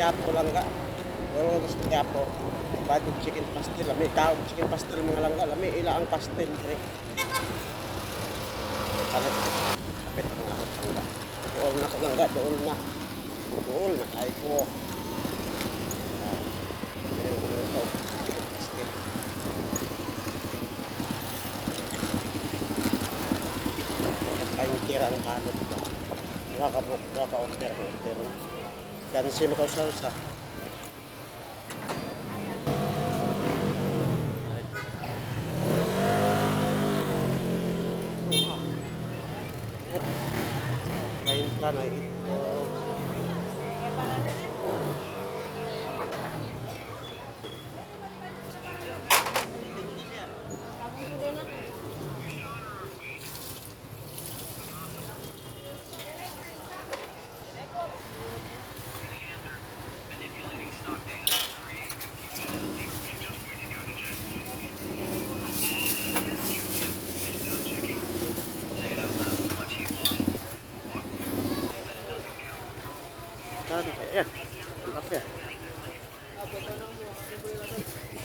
Quiapo langga. Pero gusto Quiapo. Bagong chicken pastel. Lami tao chicken pastel mga langga. Lami ila ang pastel. Dire. Kalit. Kapit ang ako langga. Doon na langga. Doon na. Doon na. Ay ko. Pastel. Kayong tira ang balot ko. Nakakabuk, nakaka-order, order Yan sino ka sa sa. Kain ka na ito.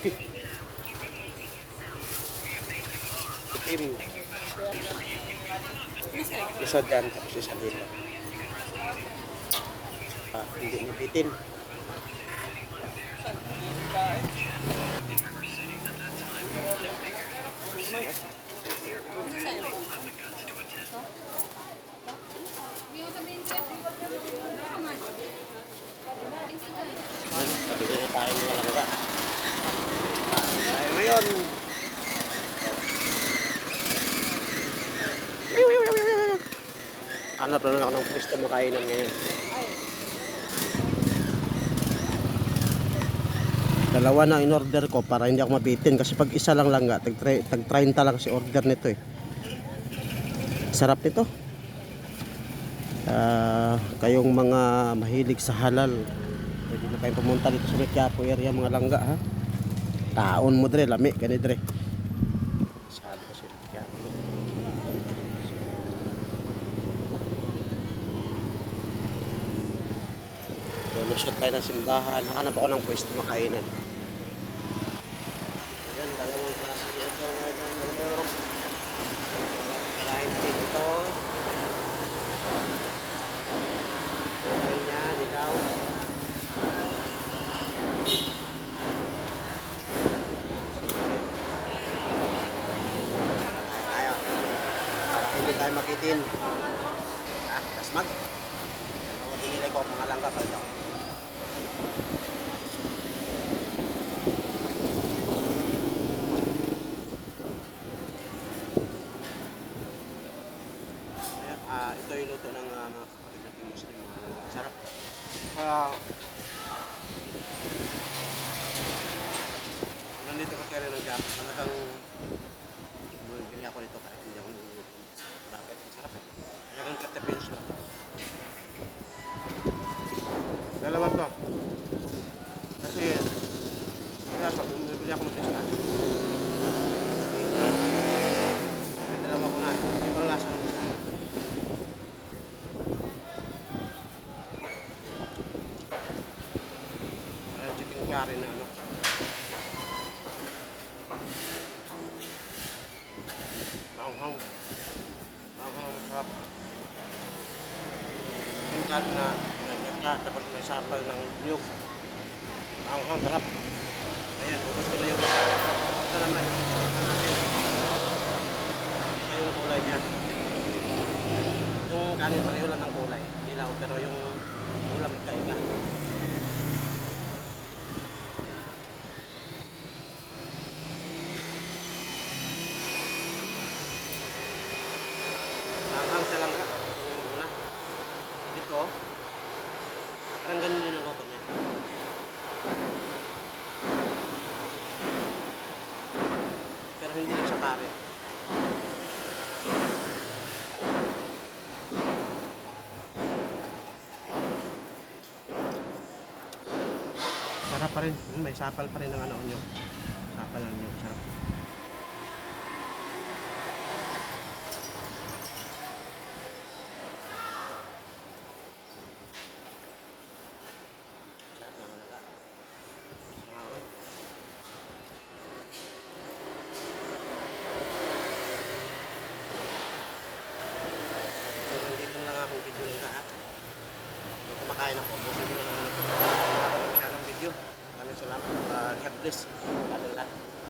Itim. Isa dyan, tapos isa dito. Ah, hindi nibitin. Pabili na tayo mga langga. Ngayon. Hanap na lang ako ng pwesto makainan ngayon. Dalawa na in order ko para hindi ako mabitin kasi pag isa lang lang nga, tag, tag 30 lang kasi order nito eh. Sarap nito. Ah, kayong mga mahilig sa halal, pwede na kayong pumunta dito sa Quiapo area mga langga ha. Taon mo dre, lami gani dre. Lulusot tayo ng simbahan. Hanap ako ng pwesto makainan. Ayan, dalawang klase ito. Meron. Kain dito. Kain yan, ikaw. Tayo. Para tayo makitin. Ah, kasmag. Ako dinilay ko mga langga pa ito. Ayan, ah, ito yung luto ng uh, mga kapatid natin Muslim. Uh, sarap. Ah, nandito ka kaya ng jam. Talagang Dalawa to. Kasi, kaya sa bumibili ako ng testa. Dalawa ko na. Ibang lasa ng isa. Parang chicken curry na ano. Na nagka tapos may sapal ng niyog. Maanghang, sarap. Ayan, ubos ko na yung ito naman. Ito yung kulay niya. Yung kanin pareho lang ng kulay. Dilaw, pero yung ulam kaiba. pa rin. Hmm, may sapal pa rin ang ano nyo. Sapal ang nyo. Sarap. Ah. Kumakain ako. Kumakain ako. Nyo